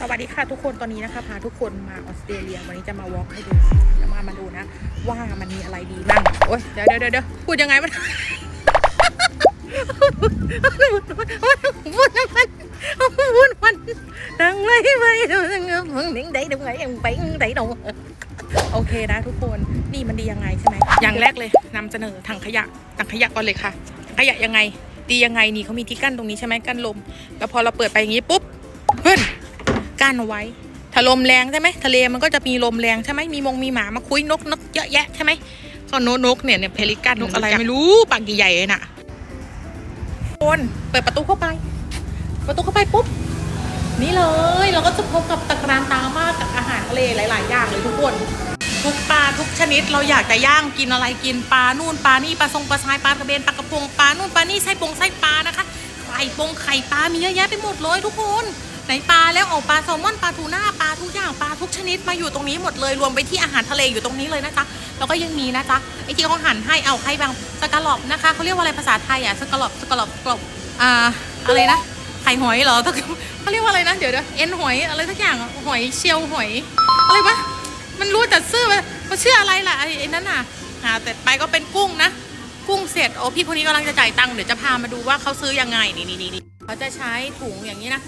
สวัสดีค่ะทุกคนตอนนี้นะคะพาทุกคนมาออสเตรเลีย วันนี้จะมาวอล์กให้ดูจะมามาดูนะ ว่ามันมีอะไรดีบ้างโอ๊ยเดี๋ยวเดี๋ยวเดี๋ยวพูดยังไงมันพูดมันพูดมันดังเลยไปมึงหนิงได้ดังไงมึงไปงได้ดงโอเคนะทุกคนนี่มันดียังไงใช่ไหมอย่างแรกเลยนำเสนอถังขยะถังขยะก่อนเลยค่ะถังขยะยังไง ดียังไงนี่เขามีที่กั้นตรงนี้ใช่ไหมกั้นลม แล้วพอเราเปิดไปอย่างนี้ปุ๊บ กั้นเอาไว้ ถ้าลมแรงใช่ไหมทะเลมันก็จะมีลมแรงใช่ไหมมีมงมีหมามาคุยนกนกเยอะแยะใช่ไหมก็นกนกเนี่ยเนี่ยเพลิกันนกอะไรไม่รู้ปากใหญ่ๆเลยน่ะคนเปิดประตูเข้าไป ประตูเข้าไปปุ๊บนี่เลยเราก็จะพบกับตะกรานตามากกับอาหารทะเลหลาย ๆ อย่างเลยทุกคนทุกปลาทุกชนิดเราอยากจะย่างกินอะไรกินปลานู่นปลานี่ปลาทรงปลาทรายปลากระเบนปลากระพงปลานู่นปลานี่ไส้ปงไส้ปลานะคะไข่ปงไข่ปลามีเยอะแยะไปหมดเลยทุกคน ไหนปลาแล้วเอาปลาแซลมอนปลาทูน่าปลาทุกอย่างปลาทุกชนิดมาอยู่ตรงนี้หมดเลยรวมไปที่อาหารทะเลอยู่ตรงนี้เลยนะจ๊ะแล้วก็ยังมีนะจ๊ะไอที่เขาหั่นให้เอาใครบางสกาลอบนะคะเขาเรียกว่าอะไรภาษาไทยอะสกาลอบสกาลอบกลบอ่าอะไรนะไข่หอยเหรอเขาเรียกว่าอะไรนะเดี๋ยวเดี๋ยวเอ็นหอยอะไรทักอย่างหอยเชลล์หอยอะไรวะมันรู้แต่ชื่อมันมันชื่ออะไรล่ะไอ้ไอ้นั่นน่ะอ่าแต่ไปก็เป็นกุ้งนะกุ้งเสร็จโอ้พี่คนนี้กำลังจะจ่ายตังค์เดี๋ยวจะพามาดูว่าเขาซื้อยังไงนี่นี่นี่เขาจะใช้ถุงอย่างนี้นะ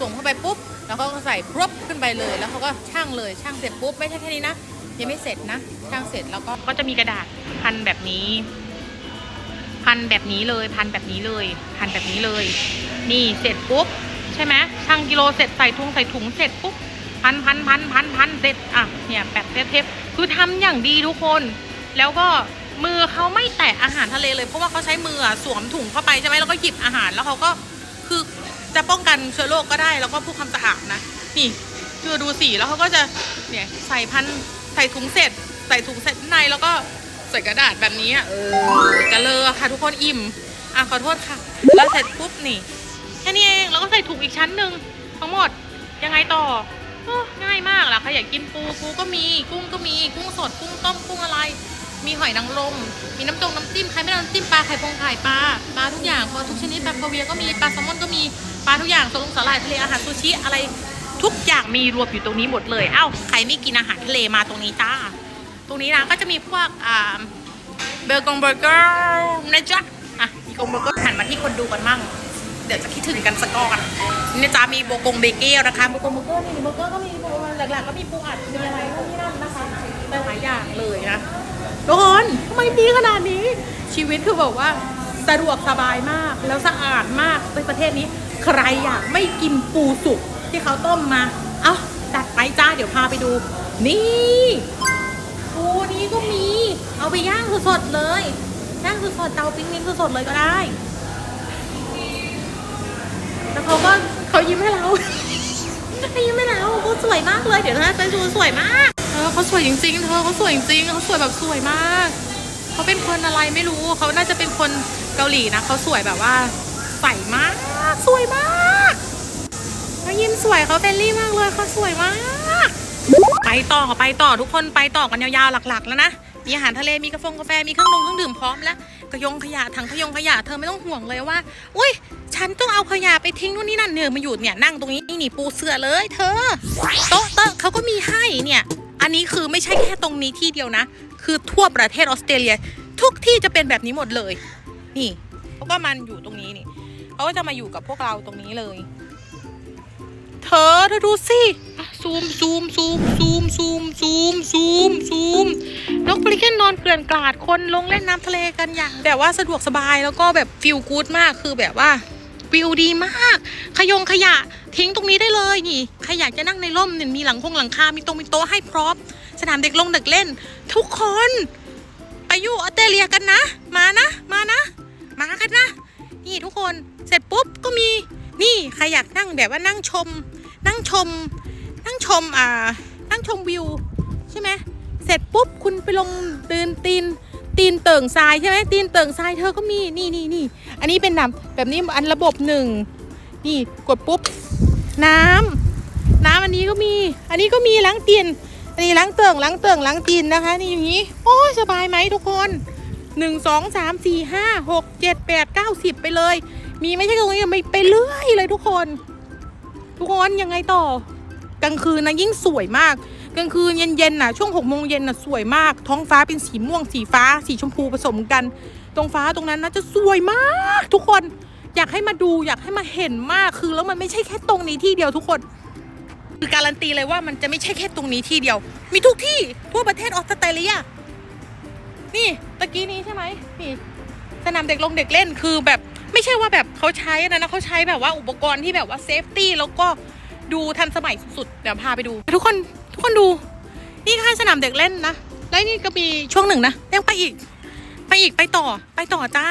ส่งเข้าไปปุ๊บแล้วก็ใส่พรบขึ้นไปเลย แล้วเขาก็ช่างเลยช่างเสร็จปุ๊บไม่ใช่แค่นี้นะยังไม่เสร็จนะช่างเสร็จแล้วก็ก็จะมีกระดาษพันแบบนี้ พันแบบนี้เลยพันแบบนี้เลย พันแบบนี้เลย นี่เสร็จปุ๊บใช่ไหมช่างกิโลเสร็จใส่ถุงใส่ถุงเสร็จปุ๊บพันพันพันพันพันเสร็จอะเนี่ยแปะเทปเทปคือทำอย่างดีทุกคน แล้วก็มือเขาไม่แตะอาหารทะเลเลยเพราะว่าเขาใช้มือสวมถุงเข้าไปใช่ไหมแล้วก็หยิบอาหารแล้วเขาก็คือ จะป้องกันเชื้อโรคก็ได้แล้วก็ผู้ความสะอาดนะ นี่คือดูสีแล้วเขาก็จะเนี่ยใส่พันใส่ถุงเสร็จ ใส่ถุงเสร็จในแล้วก็ใส่กระดาษแบบนี้เออจะเลอค่ะทุกคนอิ่มอะขอโทษค่ะ แล้วเสร็จปุ๊บนี่แค่นี้เองแล้วก็ใส่ถุงอีกชั้นหนึ่งทั้งหมดยังไงต่ออง่ายมากล่ะใครอยากกินปูปูก็มีกุ้งก็มีกุ้งสดกุ้งต้มกุ้งอะไร มีหอยนางรมมีน้ำจงน้ำจิ้มใครไม่น้ำจิ้มปลาไข่พงไข่ปลาปลาทุกอย่างปลาทุกชนิดแบบคาเวียก็มีปลาแซลมอนก็มี ปลาทุกอย่างสลงสาหร่ายทะเลอาหารซูชิอะไรทุกอย่างมีรวมอยู่ตรงนี้หมดเลย เอ้าใครไม่กินอาหารทะเลมาตรงนี้จ้า ตรงนี้นะก็จะมีพวกอ่าเบอร์กงเบอร์เกอร์นะจ๊ะอะมีกงเบอร์เกอร์หันมาที่คนดูกันมั่ง เดี๋ยวจะคิดถึงกันสักก้อนนี่จ้ามีโบกงเบเกลนะคะโบกงเบอร์เกอร์มีเบอร์เกอร์ก็มีหลักๆก็มีปูอัดมีอะไรพวกนี้นั่นนะคะหลายอย่างเลยนะทุกคนทำไมดีขนาดนี้ ชีวิตคือบอกว่าสะดวกสบายมากแล้วสะอาดมากในประเทศนี้ ใครอยากไม่กินปูสุกที่เขาต้มมา เอ้าจัดไปจ้าเดี๋ยวพาไปดู นี่ปูนี้ก็มี เอาไปย่างสดๆเลยย่างสดๆเตาปิ้งนิ้งสดๆเลยก็ได้ แล้วเขาก็เขายิ้มให้เราเขายิ้มให้เราเขาสวยมากเลย เดี๋ยวนะไปดูสวยมากเออเขาสวยจริงๆเธอเขาสวยจริงๆเขาสวยแบบสวยมากเขาเป็นคนอะไรไม่รู้เขาน่าจะเป็นคนเกาหลีนะเขาสวยแบบว่าใสมาก สวยมากเขายิ้มสวยเขาเฟรนลี่มากเลยเขาสวยมาก ไปต่อไปต่อทุกคนไปต่อกันยาวๆหลักๆ แล้วนะมีอาหารทะเลมีกาแฟกาแฟมีเครื่องดงเครื่องดื่มพร้อมแล้วกระยงขยะถังขยงขยะเธอไม่ต้องห่วงเลยว่าอุ้ยฉันต้องเอาขยะไปทิ้งนู่นนี่นั่นเนี่ยมาอยู่เนี่ยนั่งตรงนี้นี่ปูเสือเลย เธอโต๊ะโต๊ะเขาก็มีให้เนี่ยอันนี้คือไม่ใช่แค่ตรงนี้ที่เดียวนะ คือทั่วประเทศออสเตรเลีย ทุกที่จะเป็นแบบนี้หมดเลย นี่เขาก็มันอยู่ตรงนี้นี่ เขาก็จะมาอยู่กับพวกเราตรงนี้เลย เธอเธอดูสิซูมซูมซูมซูมซูมซูมซูมซูมนกปลิเคนนอนเกลื่อนกลาดคนลงเล่นน้ำทะเลกันอย่างแบบว่าสะดวกสบายแล้วก็แบบฟิลกู๊ดมากคือแบบว่าวิวดีมาก ขยงขยะทิ้งตรงนี้ได้เลยนี่ใครอยากจะนั่งในร่มเนี่ยมีหลังคงหลังคา มีตรงมีโต๊ะให้พร้อม สนามเด็กลงเด็กเล่น ทุกคนไปอยู่ออสเตรเลียกันนะ มานะ มานะ มากันนะ นี่ทุกคน เสร็จปุ๊บก็มีนี่ใครอยากนั่งแบบว่านั่งชม นั่งชม นั่งชมอ่า นั่งชมวิวใช่ไหมเสร็จปุ๊บคุณไปลงเดินตีนตีนเติ่งทรายใช่ไหมตีนเติ่งทรายเธอก็มีนี่นี่นี่อันนี้เป็นแบบแบบนี้อันระบบหนึ่งนี่กดปุ๊บ น้ำน้ำอันนี้ก็มี อันนี้ก็มีล้างตีนอันนี้ล้างเติ่งล้างเติ่งล้างตีนนะคะ นี่อย่างนี้โอ้สบายไหมทุกคนหนึ่งสองสามสี่ห้าหกเจ็ดแปดเก้าสิบไปเลย มีไม่ใช่ตรงนี้ไม่ไปเรื่อยเลยทุกคน ทุกคนยังไงต่อ กลางคืนนะยิ่งสวยมาก กลางคืนเย็นๆน่ะช่วงหกโมงเย็นน่ะสวยมาก ท้องฟ้าเป็นสีม่วงสีฟ้า สีชมพูผสมกัน ตรงฟ้าตรงนั้นนะจะสวยมาก ทุกคนอยากให้มาดูอยากให้มาเห็นมากคือแล้วมันไม่ใช่แค่ตรงนี้ที่เดียวทุกคน คือการันตีเลยว่ามันจะไม่ใช่แค่ตรงนี้ที่เดียว มีทุกที่ทั่วประเทศออสเตรเลียนี่ตะกี้นี้ใช่ไหมนี่สนามเด็กลงเด็กเล่นคือแบบ ไม่ใช่ว่าแบบเขาใช้นะนะเขาใช้แบบว่าอุปกรณ์ที่แบบว่าเซฟตี้แล้วก็ดูทันสมัยสุดๆเดี๋ยวพาไปดู ทุกคนทุกคนดู นี่ค่าสนามเด็กเล่นนะแล้วนี่ก็มีช่วงหนึ่งนะยังไปอีก ไปอีกไปต่อไปต่อจ้า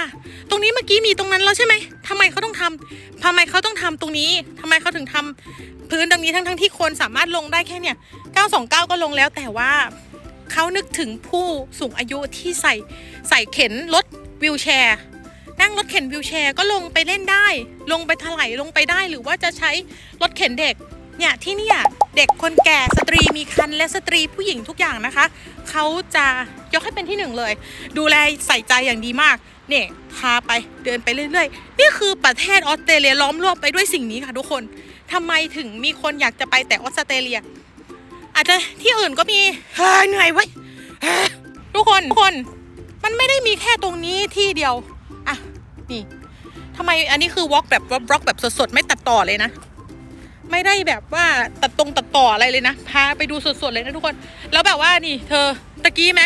ตรงนี้เมื่อกี้มีตรงนั้นแล้วใช่ไหมทำไมเขาต้องทำทำไมเขาต้องทำตรงนี้ทำไมเขาถึงทำพื้นตรงนี้ทั้งทั้งๆที่คนสามารถลงได้แค่เนี่ย 929 ก็ลงแล้วแต่ว่าเขานึกถึงผู้สูงอายุที่ใส่ใส่เข็นรถวิวแชร์ นั่งรถเข็นวิวแชร์ก็ลงไปเล่นได้ ลงไปถลายลงไปได้หรือว่าจะใช้รถเข็นเด็กเนี่ยที่เนี่ยเด็กคนแก่สตรีมีครรภ์และสตรีผู้หญิงทุกอย่างนะคะ เขาจะยกให้เป็นที่หนึ่งเลย ดูแลใส่ใจอย่างดีมากเนี่ยพาไปเดินไปเรื่อยๆ นี่คือประเทศออสเตรเลียล้อมรอบไปด้วยสิ่งนี้ค่ะทุกคนทำไมถึงมีคนอยากจะไปแต่ออสเตรเลีย อาจจะที่อื่นก็มีเฮ้ยเหนื่อยเว้ยเฮ้ยทุกคนทุกคนมันไม่ได้มีแค่ตรงนี้ที่เดียวอะ นี่ทำไมอันนี้คือวอล์กแบบบล็อกแบบสดๆไม่ตัดต่อเลยนะ ไม่ได้แบบว่าตัดตรงตัดต่ออะไรเลยนะ พาไปดูสดๆเลยนะทุกคน แล้วแบบว่านี่ เธอตะกี้ไหม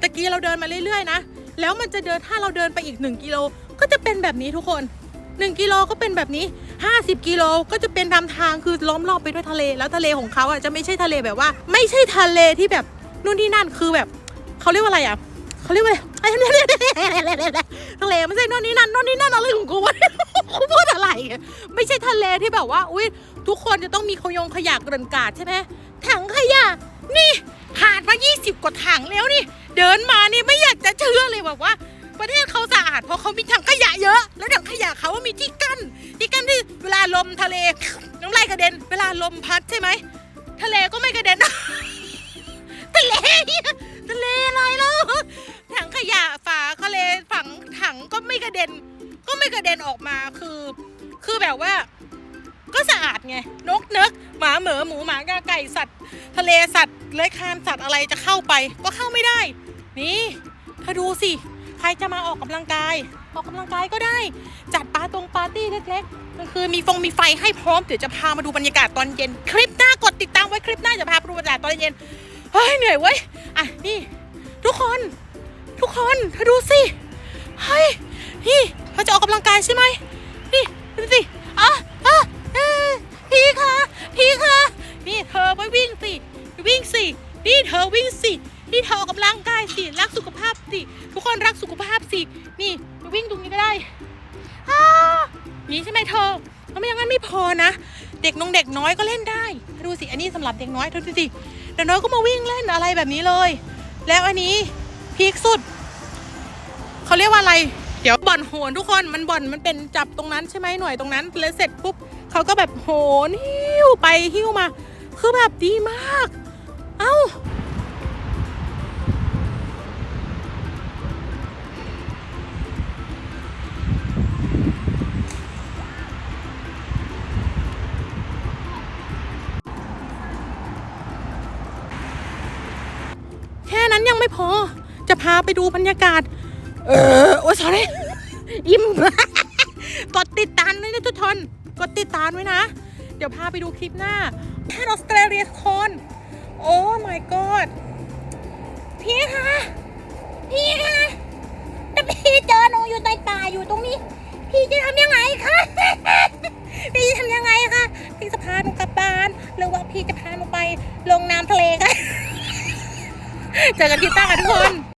ตะกี้เราเดินมาเรื่อยๆนะ แล้วมันจะเดินถ้าเราเดินไปอีก 1กิโลก็จะเป็นแบบนี้ทุกคน 1กิโลก็เป็นแบบนี้ 50กิโลก็จะเป็นตามทางคือล้อมรอบไปด้วยทะเล แล้วทะเลของเขาอะจะไม่ใช่ทะเลแบบว่า ไม่ใช่ทะเลที่แบบนู่นที่นั่นคือแบบเขาเรียกว่าอะไรอะเขาเรียกว่าอะไร ทะเลไม่ใช่นู่นนี่นั่นนู่นนี่นั่นอะไรของกูวะกูพูดอะไร ไม่ใช่ทะเลที่แบบว่า อุ้ยทุกคนจะต้องมีขยงขยะเกลื่อนกาดใช่ไหมถังขยะ นี่ผ่านมา 20 กว่าถังแล้วนี่ เดินมานี่ไม่อยากจะเชื่อเลยแบบว่า ประเทศเขาสะอาดเพราะเขามีถังขยะเยอะ แล้วถังขยะเขาว่ามีที่กั้น ที่กั้นที่เวลาลมทะเลน้ำลายกระเด็น เวลาลมพัดใช่ไหมทะเลก็ไม่กระเด็นทะเลทะเล งถังก็ไม่กระเด็น ก็ไม่กระเด็นออกมาคือ คือแบบว่า ก็สะอาดไงนกเนกหมาเหมือหมูหมากาไก่สัตว์ ทะเลสัตว์เลื้อยคลานสัตว์อะไรจะเข้าไป ก็เข้าไม่ได้ นี่เธอดูสิใครจะมาออกกำลังกาย ออกกำลังกายก็ได้ จัดปาตรงปาร์ตี้เล็กๆก็คือมีฟงมีไฟให้พร้อมเดี๋ยวจะพามาดูบรรยากาศตอนเย็น คลิปหน้ากดติดตามไว้คลิปหน้าจะพาไปดูบรรยากาศตอนเย็นเฮ้ยเหนื่อยเว้ยอะนี่ ทุกคน ทุกคนเธอดูสิ นี่เขาจะออกกำลังกายใช่ไหมนี่ดูสิอะอะเอ้ยพี่คะพี่คะนี่เธอไปวิ่งสิวิ่งสินี่เธอวิ่งสินี่เธอออกกำลังกายสิรักสุขภาพสิทุกคนรักสุขภาพสินี่ไปวิ่งตรงนี้ก็ได้อ้านี่ใช่ไหมเธอแล้วไม่อย่างนั้นไม่พอนะ เด็กน้องเด็กน้อยก็เล่นได้ ดูสิอันนี้สำหรับเด็กน้อยเธอดูสิเด็กน้อยก็มาวิ่งเล่นอะไรแบบนี้เลย แล้วอันนี้พีคสุด เขาเรียกว่าอะไร เดี๋ยวบ่อนโหนทุกคนมันบ่อนมันเป็นจับตรงนั้นใช่ไหมหน่วยตรงนั้นแล้วเสร็จปุ๊บเขาก็แบบโหนหิ้วไปหิ้วมา คือแบบดีมาก เอ้าแค่นั้นยังไม่พอจะพาไปดูบรรยากาศ เออ โอ้ย sorry อิ่ม กดติดตามด้วยนะทุกคนกดติดตามไว้นะ เดี๋ยวพาไปดูคลิปหน้าแพทย์ออสเตรเลียทุกคน โอ้ my god พี่คะพี่คะถ้าพี่เจอหนูอยู่ในป่าอยู่ตรงนี้ พี่จะทำยังไงคะ พี่จะทำยังไงคะ พี่จะพาหนูกลับบ้าน หรือว่าพี่จะพาหนูไปลงน้ำทะเลคะ เจอกันคลิปหน้าทุกคน